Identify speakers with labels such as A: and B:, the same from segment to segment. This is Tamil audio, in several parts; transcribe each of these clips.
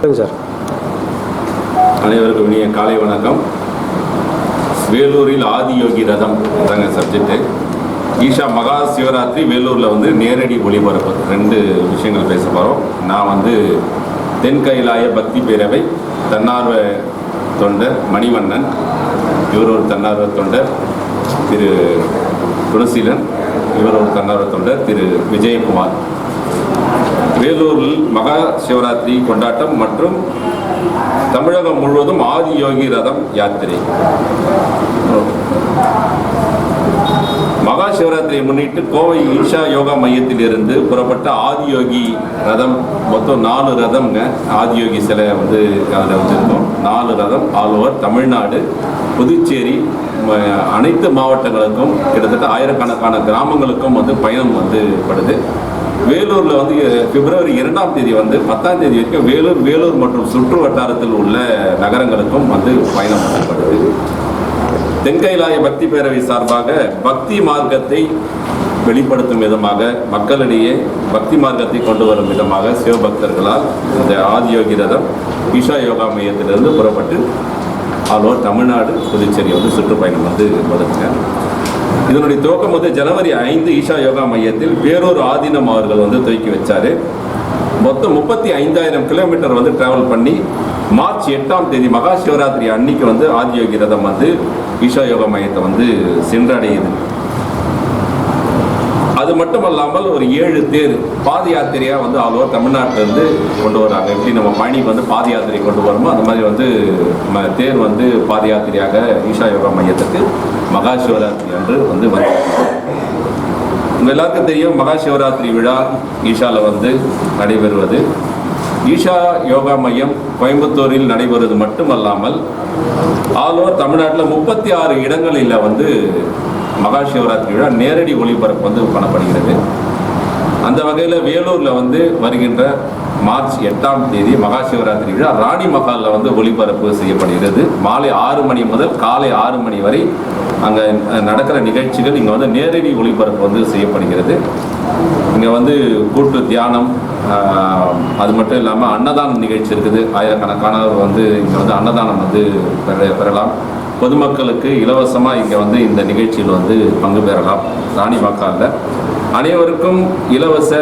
A: சரிங்க சார்.
B: அனைவருக்கும் இனிய காலை வணக்கம். வேலூரில் ஆதியோகி ரதம் தாங்க சப்ஜெக்ட்டு ஈஷா மகா சிவராத்திரி வேலூரில் வந்து நேரடி ஒளிபரப்பு. ரெண்டு விஷயங்கள் பேச போகிறோம் நான் வந்து தென் கைலாய பக்தி பேரவை தன்னார்வ தொண்டர் மணிவண்ணன் இவர் ஒரு தன்னார்வ தொண்டர் திரு துளசீலன் இவர் ஒரு தன்னார்வ தொண்டர் திரு விஜயகுமார். வேலூரில் மகா சிவராத்திரி கொண்டாட்டம் மற்றும் தமிழகம் முழுவதும் ஆதியோகி ரதம் யாத்திரை. மகா சிவராத்திரியை முன்னிட்டு கோவை ஈஷா யோகா மையத்தில் இருந்து புறப்பட்ட ஆதியோகி ரதம் மொத்தம் நாலு ரதம்ங்க. ஆதியோகி சிலை வந்து அதில் வச்சுருக்கோம். நாலு ரதம் ஆல் ஓவர் தமிழ்நாடு புதுச்சேரி அனைத்து மாவட்டங்களுக்கும் கிட்டத்தட்ட ஆயிரக்கணக்கான கிராமங்களுக்கும் வந்து பயணம் வந்து படுது. வேலூரில் வந்து பிப்ரவரி இரண்டாம் தேதி வந்து பத்தாம் தேதி வரைக்கும் வேலூர் வேலூர் மற்றும் சுற்று வட்டாரத்தில் உள்ள நகரங்களுக்கும் வந்து பயணம் பண்ணப்படுது தென்கைலாய பக்தி பேரவை சார்பாக பக்தி மார்க்கத்தை வெளிப்படுத்தும் விதமாக மக்களிடையே பக்தி மார்க்கத்தை கொண்டு வரும் விதமாக சிவபக்தர்களால் இந்த ஆதியோகி ரதம் ஈஷா யோகா மையத்திலிருந்து புறப்பட்டு ஆல் ஓவர் தமிழ்நாடு புதுச்சேரி வந்து சுற்றுப்பயணம் வந்து வருதுங்க இதனுடைய துவக்கம் வந்து ஜனவரி ஐந்து ஈஷா யோகா மையத்தில் வேறொரு ஆதீனம் அவர்கள் வந்து துவக்கி வச்சாரு. மொத்தம் முப்பத்தி ஐந்தாயிரம் கிலோமீட்டர் வந்து டிராவல் பண்ணி மார்ச் எட்டாம் தேதி மகா சிவராத்திரி அன்னைக்கு வந்து ஆதியோகி ரதம் வந்து ஈஷா யோகா மையத்தை வந்து சென்றடையுது. அது மட்டும் அல்லாமல் ஒரு ஏழு தேர் பாத யாத்திரையாக வந்து ஆல் ஓவர் தமிழ்நாட்டிலேருந்து கொண்டு வராங்க எப்படி நம்ம பழனிக்கு வந்து பாத யாத்திரை கொண்டு வரோமோ அந்த மாதிரி வந்து தேர் வந்து பாத யாத்திரையாக ஈஷா யோகா மையத்துக்கு மகா சிவராத்திரி அன்று வந்து வந்து எல்லாருக்கும் தெரியும் மகா சிவராத்திரி விழா ஈஷாவில் வந்து நடைபெறுவது. ஈஷா யோகா மையம் கோயம்புத்தூரில் நடைபெறுவது மட்டுமல்லாமல் ஆல் ஓவர் தமிழ்நாட்டில் முப்பத்தி ஆறு இடங்களில் வந்து மகா சிவராத்திரி விழா நேரடி ஒளிபரப்பு வந்து பண்ணப்படுகிறது அந்த வகையில் வேலூரில் வந்து வருகின்ற மார்ச் எட்டாம் தேதி மகா சிவராத்திரி விழா ராணி மகாலில் வந்து ஒளிபரப்பு செய்யப்படுகிறது. மாலை ஆறு மணி முதல் காலை ஆறு மணி வரை அங்கே நடக்கிற நிகழ்ச்சிகள் இங்கே வந்து நேரடி ஒளிபரப்பு வந்து செய்யப்படுகிறது. இங்கே வந்து கூட்டு தியானம் அது மட்டும் இல்லாமல் அன்னதானம் நிகழ்ச்சி இருக்குது. ஆயிரக்கணக்கானவர் வந்து இங்கே வந்து அன்னதானம் வந்து பெற பெறலாம். பொதுமக்களுக்கு இலவசமாக இங்கே வந்து இந்த நிகழ்ச்சியில் வந்து பங்கு பெறலாம். ராணிமாக்காலில் அனைவருக்கும் இலவச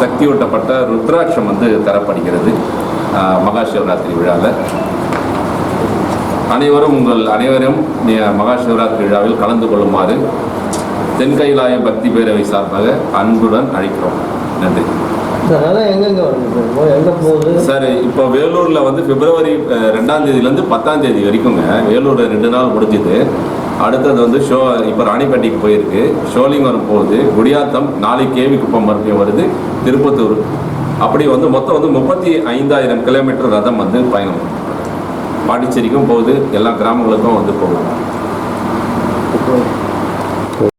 B: சக்தியூட்டப்பட்ட ருத்ராட்சம் வந்து தரப்படுகிறது மகா சிவராத்திரி விழாவில் அனைவரும் உங்கள் அனைவரும் மகா சிவராத்திரி விழாவில் கலந்து கொள்ளுமாறு தென்கைலாய பக்தி பேரவை சார்பாக அன்புடன் அழைக்கிறோம். நன்றி.
A: சார் அதான் எங்கெங்கே வருது சார்? எங்கே போகுது?
B: சார் இப்போ வேலூரில் வந்து பிப்ரவரி ரெண்டாம் தேதியிலேருந்து பத்தாம் தேதி வரைக்குங்க வேலூரில் ரெண்டு நாள் முடிஞ்சுது. அடுத்தது வந்து ஷோ இப்போ ராணிப்பேட்டைக்கு போயிருக்கு. ஷோலிங்கரம் போகுது. குடியாத்தம் நாளைக்கு கேவி குப்பம் மறுபடியும் வருது. திருப்பத்தூர். அப்படி வந்து மொத்தம் வந்து முப்பத்தி ஐந்தாயிரம் கிலோமீட்டர் ரதம் வந்து பயணம். பாண்டிச்சேரிக்கும் போகுது. எல்லா கிராமங்களுக்கும் வந்து போகும்